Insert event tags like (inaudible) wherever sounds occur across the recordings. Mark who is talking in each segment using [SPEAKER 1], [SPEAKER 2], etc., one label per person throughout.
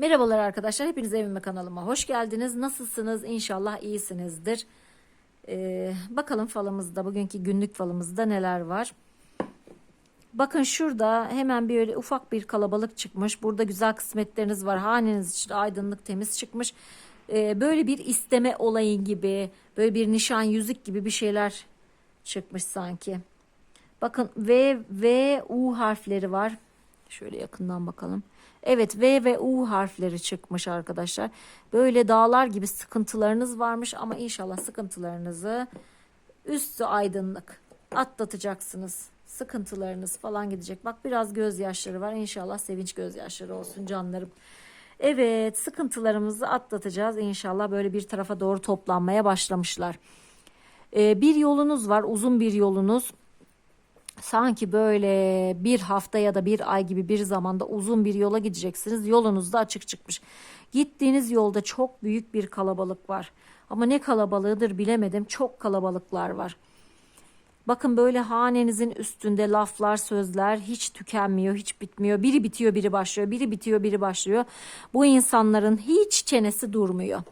[SPEAKER 1] Merhabalar arkadaşlar, hepiniz evime kanalıma hoş geldiniz. Nasılsınız? İnşallah iyisinizdir. Ee, bakalım falımızda, bugünkü günlük falımızda neler var? Bakın şurada hemen böyle ufak bir kalabalık çıkmış. Burada güzel kısmetleriniz var. Haneniz için aydınlık, temiz çıkmış. Ee, böyle bir isteme olayı gibi, böyle bir nişan yüzük gibi bir şeyler çıkmış sanki. Bakın V, V, U harfleri var. Şöyle yakından bakalım. Evet V ve U harfleri çıkmış arkadaşlar. Böyle dağlar gibi sıkıntılarınız varmış ama inşallah sıkıntılarınızı üstü aydınlık atlatacaksınız. Sıkıntılarınız falan gidecek. Bak biraz gözyaşları var. İnşallah sevinç gözyaşları olsun canlarım. Evet sıkıntılarımızı atlatacağız. İnşallah böyle bir tarafa doğru toplanmaya başlamışlar. Ee, bir yolunuz var uzun bir yolunuz sanki böyle bir hafta ya da bir ay gibi bir zamanda uzun bir yola gideceksiniz. Yolunuz da açık çıkmış. Gittiğiniz yolda çok büyük bir kalabalık var. Ama ne kalabalığıdır bilemedim. Çok kalabalıklar var. Bakın böyle hanenizin üstünde laflar, sözler hiç tükenmiyor, hiç bitmiyor. Biri bitiyor, biri başlıyor. Biri bitiyor, biri başlıyor. Bu insanların hiç çenesi durmuyor.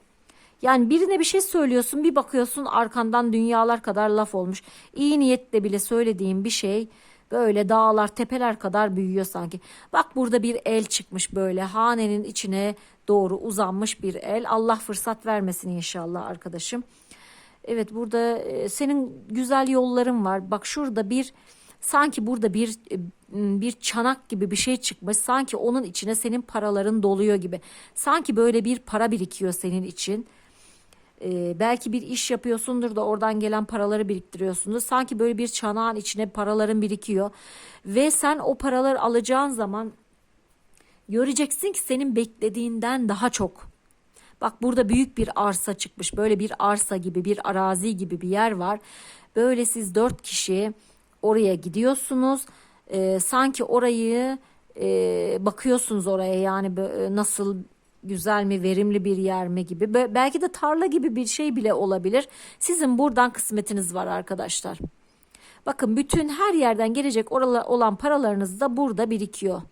[SPEAKER 1] Yani birine bir şey söylüyorsun bir bakıyorsun arkandan dünyalar kadar laf olmuş. İyi niyetle bile söylediğin bir şey böyle dağlar tepeler kadar büyüyor sanki. Bak burada bir el çıkmış böyle hanenin içine doğru uzanmış bir el. Allah fırsat vermesin inşallah arkadaşım. Evet burada e, senin güzel yolların var. Bak şurada bir sanki burada bir e, bir çanak gibi bir şey çıkmış. Sanki onun içine senin paraların doluyor gibi. Sanki böyle bir para birikiyor senin için. Ee, belki bir iş yapıyorsundur da oradan gelen paraları biriktiriyorsundur. Sanki böyle bir çanağın içine paraların birikiyor. Ve sen o paraları alacağın zaman göreceksin ki senin beklediğinden daha çok. Bak burada büyük bir arsa çıkmış. Böyle bir arsa gibi bir arazi gibi bir yer var. Böyle siz dört kişi oraya gidiyorsunuz. Ee, sanki orayı e, bakıyorsunuz oraya yani bö- nasıl güzel mi, verimli bir yer mi gibi. Be- Belki de tarla gibi bir şey bile olabilir. Sizin buradan kısmetiniz var arkadaşlar. Bakın bütün her yerden gelecek olan paralarınız da burada birikiyor.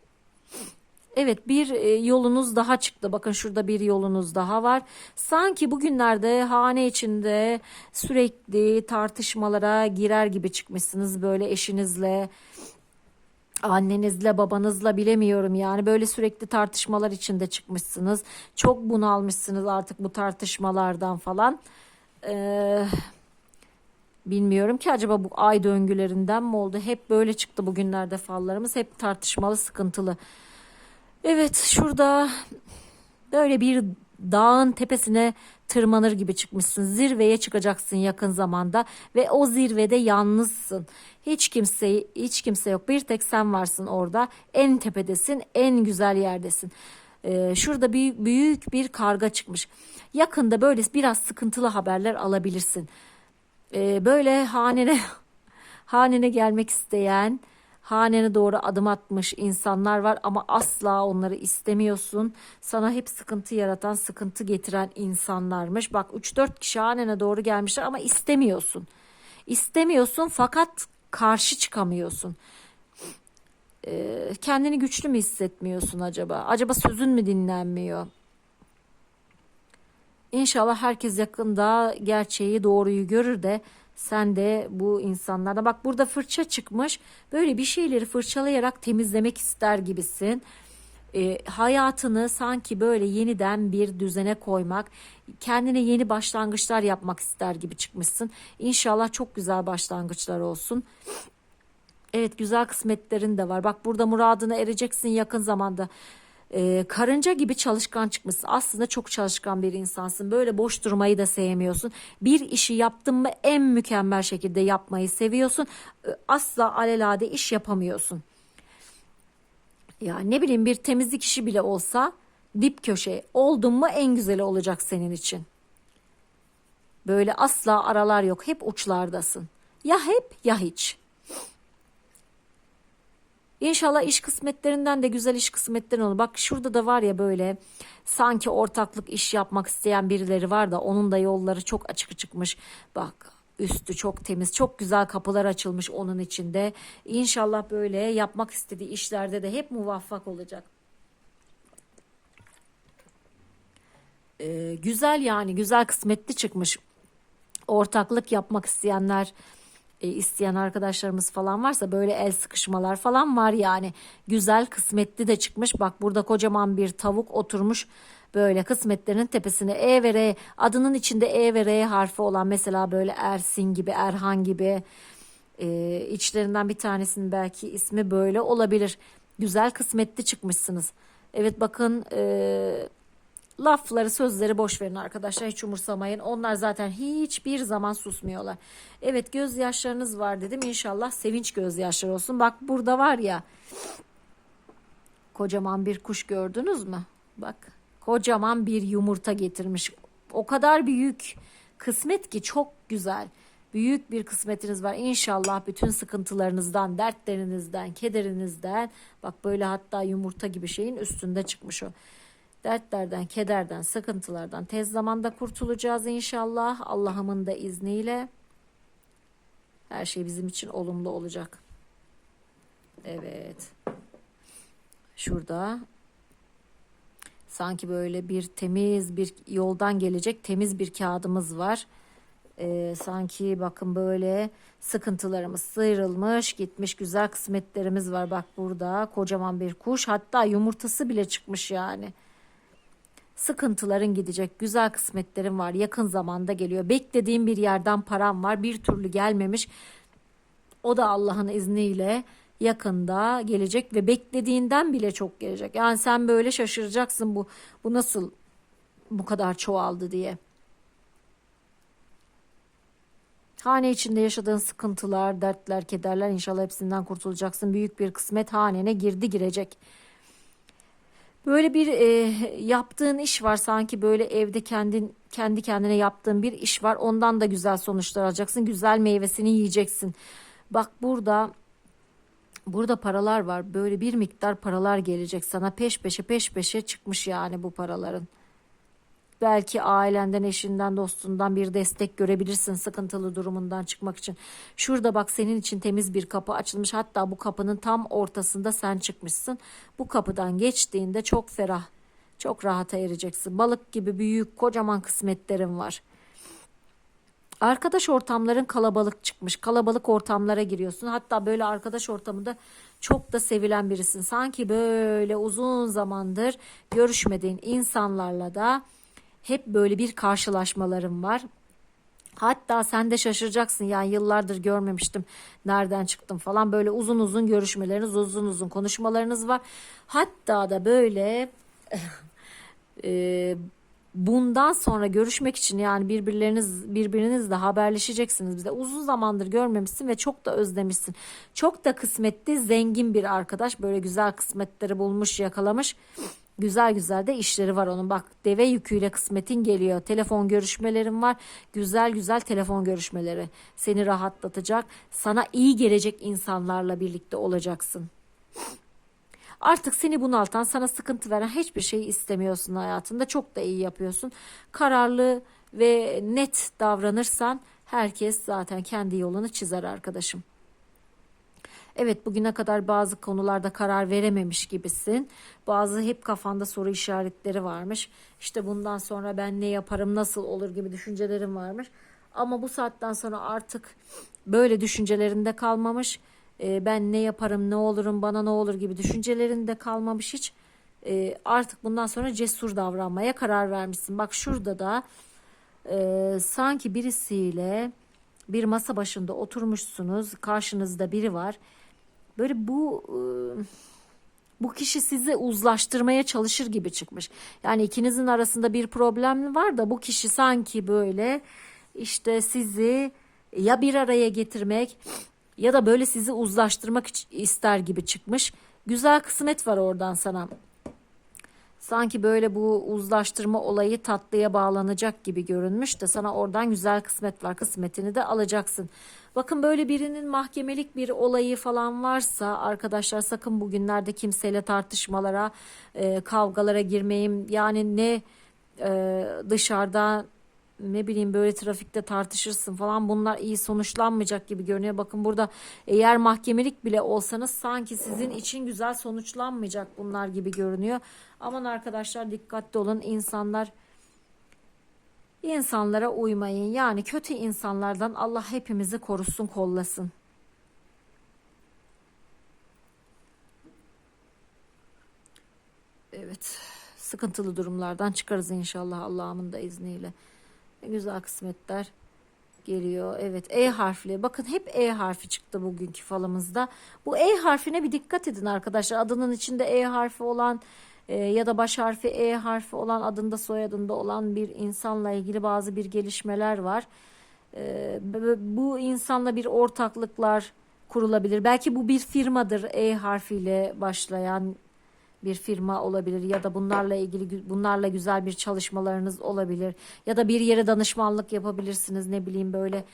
[SPEAKER 1] Evet bir e, yolunuz daha çıktı. Bakın şurada bir yolunuz daha var. Sanki bugünlerde hane içinde sürekli tartışmalara girer gibi çıkmışsınız böyle eşinizle, annenizle, babanızla bilemiyorum yani böyle sürekli tartışmalar içinde çıkmışsınız. Çok bunalmışsınız artık bu tartışmalardan falan. Ee, bilmiyorum ki acaba bu ay döngülerinden mi oldu? Hep böyle çıktı bugünlerde fallarımız. Hep tartışmalı, sıkıntılı. Evet şurada böyle bir dağın tepesine tırmanır gibi çıkmışsın. Zirveye çıkacaksın yakın zamanda ve o zirvede yalnızsın. Hiç kimse hiç kimse yok. Bir tek sen varsın orada. En tepedesin, en güzel yerdesin. Ee, şurada bir büyük bir karga çıkmış. Yakında böyle biraz sıkıntılı haberler alabilirsin. Ee, böyle hanene (laughs) hanene gelmek isteyen hanene doğru adım atmış insanlar var ama asla onları istemiyorsun. Sana hep sıkıntı yaratan, sıkıntı getiren insanlarmış. Bak 3-4 kişi hanene doğru gelmişler ama istemiyorsun. İstemiyorsun fakat karşı çıkamıyorsun. Ee, kendini güçlü mü hissetmiyorsun acaba? Acaba sözün mü dinlenmiyor? İnşallah herkes yakında gerçeği doğruyu görür de sen de bu insanlarda bak burada fırça çıkmış böyle bir şeyleri fırçalayarak temizlemek ister gibisin. E, hayatını sanki böyle yeniden bir düzene koymak, kendine yeni başlangıçlar yapmak ister gibi çıkmışsın. İnşallah çok güzel başlangıçlar olsun. Evet güzel kısmetlerin de var. Bak burada muradına ereceksin yakın zamanda. Ee, karınca gibi çalışkan çıkmışsın. Aslında çok çalışkan bir insansın. Böyle boş durmayı da sevmiyorsun. Bir işi yaptın mı en mükemmel şekilde yapmayı seviyorsun. Ee, Asla alelade iş yapamıyorsun. Ya ne bileyim bir temizlik işi bile olsa dip köşe oldun mu en güzeli olacak senin için. Böyle asla aralar yok. Hep uçlardasın. Ya hep ya hiç. İnşallah iş kısmetlerinden de güzel iş kısmetlerin olur. Bak şurada da var ya böyle sanki ortaklık iş yapmak isteyen birileri var da onun da yolları çok açık çıkmış. Bak üstü çok temiz, çok güzel kapılar açılmış onun içinde. İnşallah böyle yapmak istediği işlerde de hep muvaffak olacak. Ee, güzel yani güzel kısmetli çıkmış. Ortaklık yapmak isteyenler e, isteyen arkadaşlarımız falan varsa böyle el sıkışmalar falan var yani. Güzel kısmetli de çıkmış. Bak burada kocaman bir tavuk oturmuş böyle kısmetlerin tepesine E ve R adının içinde E ve R harfi olan mesela böyle Ersin gibi Erhan gibi e, içlerinden bir tanesinin belki ismi böyle olabilir. Güzel kısmetli çıkmışsınız. Evet bakın e, lafları sözleri boş verin arkadaşlar hiç umursamayın. Onlar zaten hiçbir zaman susmuyorlar. Evet gözyaşlarınız var dedim inşallah sevinç gözyaşları olsun. Bak burada var ya kocaman bir kuş gördünüz mü? Bak kocaman bir yumurta getirmiş. O kadar büyük kısmet ki çok güzel. Büyük bir kısmetiniz var. İnşallah bütün sıkıntılarınızdan, dertlerinizden, kederinizden bak böyle hatta yumurta gibi şeyin üstünde çıkmış o. Dertlerden, kederden, sıkıntılardan tez zamanda kurtulacağız inşallah. Allah'ımın da izniyle her şey bizim için olumlu olacak. Evet. Şurada sanki böyle bir temiz bir yoldan gelecek temiz bir kağıdımız var. Ee, sanki bakın böyle sıkıntılarımız sıyrılmış gitmiş güzel kısmetlerimiz var bak burada kocaman bir kuş hatta yumurtası bile çıkmış yani sıkıntıların gidecek güzel kısmetlerin var yakın zamanda geliyor beklediğim bir yerden param var bir türlü gelmemiş o da Allah'ın izniyle yakında gelecek ve beklediğinden bile çok gelecek yani sen böyle şaşıracaksın bu bu nasıl bu kadar çoğaldı diye. Hane içinde yaşadığın sıkıntılar, dertler, kederler inşallah hepsinden kurtulacaksın. Büyük bir kısmet hanene girdi girecek. Böyle bir e, yaptığın iş var sanki böyle evde kendin kendi kendine yaptığın bir iş var. Ondan da güzel sonuçlar alacaksın. Güzel meyvesini yiyeceksin. Bak burada burada paralar var. Böyle bir miktar paralar gelecek sana peş peşe peş peşe çıkmış yani bu paraların. Belki ailenden, eşinden, dostundan bir destek görebilirsin sıkıntılı durumundan çıkmak için. Şurada bak senin için temiz bir kapı açılmış. Hatta bu kapının tam ortasında sen çıkmışsın. Bu kapıdan geçtiğinde çok ferah, çok rahata ereceksin. Balık gibi büyük, kocaman kısmetlerin var. Arkadaş ortamların kalabalık çıkmış. Kalabalık ortamlara giriyorsun. Hatta böyle arkadaş ortamında çok da sevilen birisin. Sanki böyle uzun zamandır görüşmediğin insanlarla da hep böyle bir karşılaşmalarım var. Hatta sen de şaşıracaksın yani yıllardır görmemiştim nereden çıktım falan böyle uzun uzun görüşmeleriniz uzun uzun konuşmalarınız var. Hatta da böyle (laughs) e, bundan sonra görüşmek için yani birbirleriniz birbirinizle haberleşeceksiniz. Bize uzun zamandır görmemişsin ve çok da özlemişsin. Çok da kısmetli, zengin bir arkadaş. Böyle güzel kısmetleri bulmuş, yakalamış. Güzel güzel de işleri var onun. Bak deve yüküyle kısmetin geliyor. Telefon görüşmelerin var. Güzel güzel telefon görüşmeleri. Seni rahatlatacak. Sana iyi gelecek insanlarla birlikte olacaksın. Artık seni bunaltan, sana sıkıntı veren hiçbir şeyi istemiyorsun hayatında. Çok da iyi yapıyorsun. Kararlı ve net davranırsan herkes zaten kendi yolunu çizer arkadaşım. Evet bugüne kadar bazı konularda karar verememiş gibisin. Bazı hep kafanda soru işaretleri varmış. İşte bundan sonra ben ne yaparım, nasıl olur gibi düşüncelerim varmış. Ama bu saatten sonra artık böyle düşüncelerinde kalmamış. Ee, ben ne yaparım, ne olurum, bana ne olur gibi düşüncelerinde kalmamış hiç. Ee, artık bundan sonra cesur davranmaya karar vermişsin. Bak şurada da e, sanki birisiyle bir masa başında oturmuşsunuz. Karşınızda biri var böyle bu ıı, bu kişi sizi uzlaştırmaya çalışır gibi çıkmış. Yani ikinizin arasında bir problem var da bu kişi sanki böyle işte sizi ya bir araya getirmek ya da böyle sizi uzlaştırmak ister gibi çıkmış. Güzel kısmet var oradan sana. Sanki böyle bu uzlaştırma olayı tatlıya bağlanacak gibi görünmüş de sana oradan güzel kısmet var. Kısmetini de alacaksın. Bakın böyle birinin mahkemelik bir olayı falan varsa arkadaşlar sakın bugünlerde kimseyle tartışmalara, e, kavgalara girmeyin. Yani ne e, dışarıda ne bileyim böyle trafikte tartışırsın falan bunlar iyi sonuçlanmayacak gibi görünüyor. Bakın burada eğer mahkemelik bile olsanız sanki sizin için güzel sonuçlanmayacak bunlar gibi görünüyor. Aman arkadaşlar dikkatli olun insanlar İnsanlara uymayın. Yani kötü insanlardan Allah hepimizi korusun, kollasın. Evet. Sıkıntılı durumlardan çıkarız inşallah Allah'ımın da izniyle. Güzel kısmetler geliyor. Evet E harfli. Bakın hep E harfi çıktı bugünkü falımızda. Bu E harfine bir dikkat edin arkadaşlar. Adının içinde E harfi olan e, ya da baş harfi E harfi olan adında soyadında olan bir insanla ilgili bazı bir gelişmeler var. E, b- bu insanla bir ortaklıklar kurulabilir. Belki bu bir firmadır E harfiyle başlayan bir firma olabilir ya da bunlarla ilgili bunlarla güzel bir çalışmalarınız olabilir ya da bir yere danışmanlık yapabilirsiniz ne bileyim böyle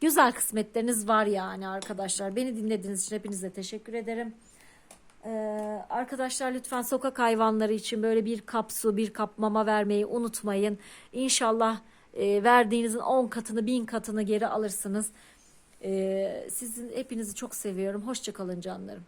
[SPEAKER 1] güzel kısmetleriniz var yani arkadaşlar beni dinlediğiniz için hepinize teşekkür ederim Ee, arkadaşlar lütfen sokak hayvanları için böyle bir kap su bir kap mama vermeyi unutmayın. İnşallah e, verdiğinizin 10 katını 1000 katını geri alırsınız. Ee, sizin hepinizi çok seviyorum. Hoşçakalın canlarım